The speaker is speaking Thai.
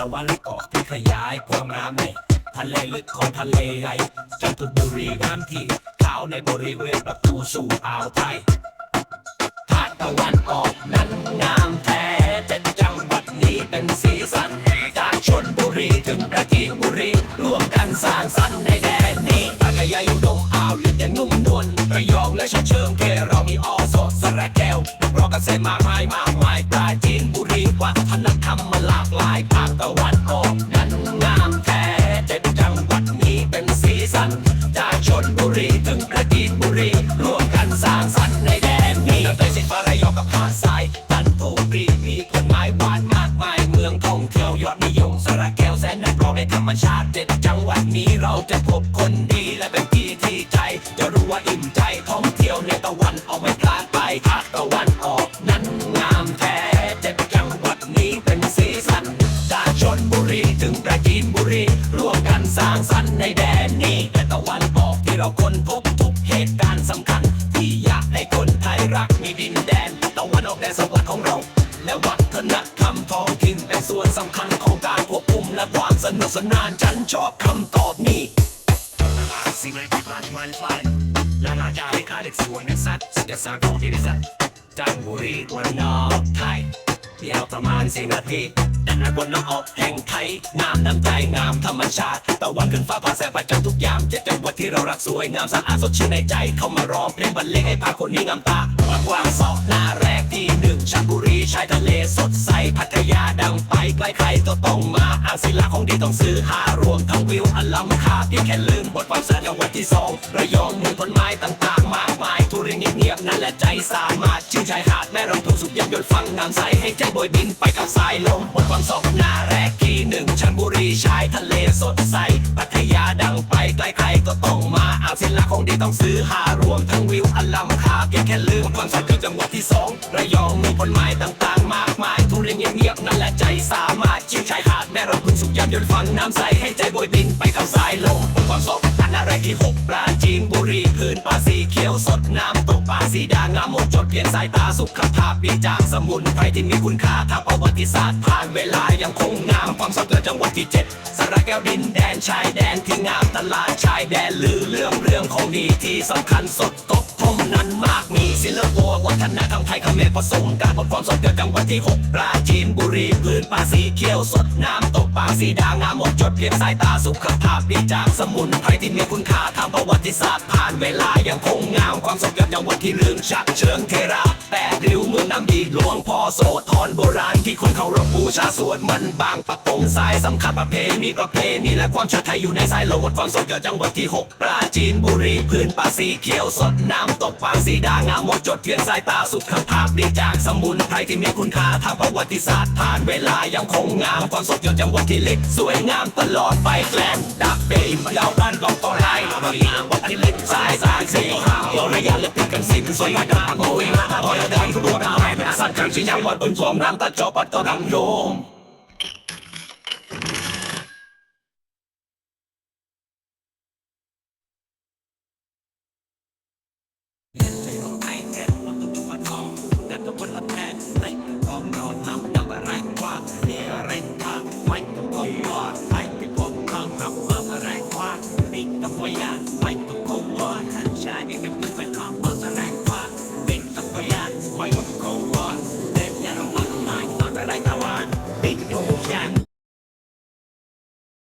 ตะวันออกที่ขยายความงามในทะเลลึกของทะเลใหญ่จันทบุรีงามที่ขาวในบริเวณประตูสู่อ่าวไทยภาคตะวันออกนั้นงามแท้เจ็ดจังหวัดนี้เป็นสีสันจากชนบุรีถึงประจีนบุรีร่วมกันสร้างสรรค์ในแดนนี้พัทยายุดมอ่าวลึกยังนุ่มนวลระยองและฉะเชิงเทเรามีออสดสระแก้วรอเกษตรมากมายมา ตะวันออกนั้นงามแท้เจ็ดจังหวัดนี้เป็นสีสัน จากชนบุรีถึงประจีนบุรีร่วมกันสร้างสรรค์ในแดนนี้ตั้งแต่สิฟ้าระยองกับหาดทรายตันโตรีมีต้นไม้หวานมากมายเมืองท่องเที่ยวยอดนิยมสระแก้วแสนนักร้องในธรรมชาติเด็ดจังหวัดนี้เราจะพบคนดีและเป็นที่ที่ใจ จะรู้ว่าอิ่มใจท่องเที่ยวในตะวันออกไม่พลาดไปภาคตะวัน ถึงประจีนบุรีร่วมกันสร้างสรรค์ในแดนนี้แต่ตะวันออกที่เราค้นพบทุกเหตุการณ์สำคัญ ที่อยากให้คนไทยรักมีดินแดนตะวันออกแดนสวรรค์ของเรา และวัฒนธรรมท้องถิ่นเป็นส่วนสำคัญของการควบคุมและความสนุกสนานฉันชอบคำตอบนี้สิ่งไหนที่ผ่านมันและนาจะให้ค่าเด็กสวยนักสัตว์สิ่งที่สร้างของที่ด้สัตว์จันบุรีวันนอกไทยยวประมาณสี่นาที นบนน้ำออกแห่งไทยงามน้ำใจงามธรรมชาติตะวันขึ้นฟ้าผ่าแสงประจันทุกยามเจ็ดจังหวัดที่เรารักสวยงามสะอาดสดชื่นในใจเข้ามาร้องเพลงบรรเลงให้พาคนนี้งามตากว้างสองหน้าแรกที่หนึ่งชันบุรีชายทะเลสดใสพัทยาดังไปใกล้ใครก็ต้องมาอ่างศิลาของดีต้องซื้อหารวมทั้งวิวอลัมค่าที่แค่ลืมบทความเสนจังหวัดที่สองระยองมืองต้นมา บนั่นแหละใจสามารถชื่นชายหาดแม่รำทุกสุขยามยนต์ฟังงามใสให้ใจโบยบินไปกับสายลมบทความสองหน้าแรกที่หนึ่งชันบุรีชายทะเลสดใสพัทยาดังไปใกลใครก็ต้องมาอ่างศิลาของดีต้องซื้อหารวมทั้งวิวอลัมคาเพียงแค่ลืมความสองคือจังหวัดที่สองระยองมีผลไม้ต่างๆ มากมายทุเรียนเงียบๆนั่นแหละใจสามารถชื่นชายหาดแม่รำพึงสุขยามยนต์ฟังน้ำใสให้ใจโบยบินไปกับสายลมบทความสอง นอะไรกที่หกปราจีนบุรีพื้นปลาสีเขียวสดน้ำตกปลาสีดางามหมดจดเปลี่ยนสายตาสุขภาพดีจากสมุนไพรที่มีคุณค่าทางประวัติศาสตร์ผ่านเวลายังคงงามความสดเกิดจังหวัดที่เจ็ดสระแก้วดินแดนชายแดนที่งามตลาดชายแดนลือเรื่องเรื่องของดีที่สำคัญสดตก มนั้นมากมีศิลปวัฒนธรรมไทยเขมรผสมการบทความสดเกิดจังหวัดที่ 6 ปราจีนบุรีพื้นป่าสีเขียวสดน้ำตกป่าสีดางามหมดจดเพียงสายตาสุขภาพดีจากสมุนไพรที่มีคุณค่าทางประวัติศาสตร์ผ่านเวลายังคงงามความสดเกิดจังหวัดที่ลืมชักเชิงเทรา แปดริ้วเมืองน้ำดีหลวงพ่อโสธรโบราณที่คนเคารพบูชาสวดมันบางปะกงสายสำคัญประเพณีประเพณีและความเชื่อไทยอยู่ในสายโลกความสดเกิดจังหวัดที่หกปราจีนบุรีพื้นป่าสีเขียวสดน้ำตกป่าสีดางามหมดจดเทียนสายตาสุขภาพดีจากสมุนไพรที่มีคุณค่าทางประวัติศาสตร์ผ่านเวลายังคงงามความสดเกิดจังหวัดที่เล็กสวยงามตลอดไปแกลนดับเบย์ยาวบ้านกองต่อไล่บางอย่างวัดที่เล็กสายสายสีขาวราระยะเล็กติดกันสิบสวยงาม Oyadan kubota Ayme asar kanji yang war bunjom Rang tak copat orang yom Mike the boy, Mike the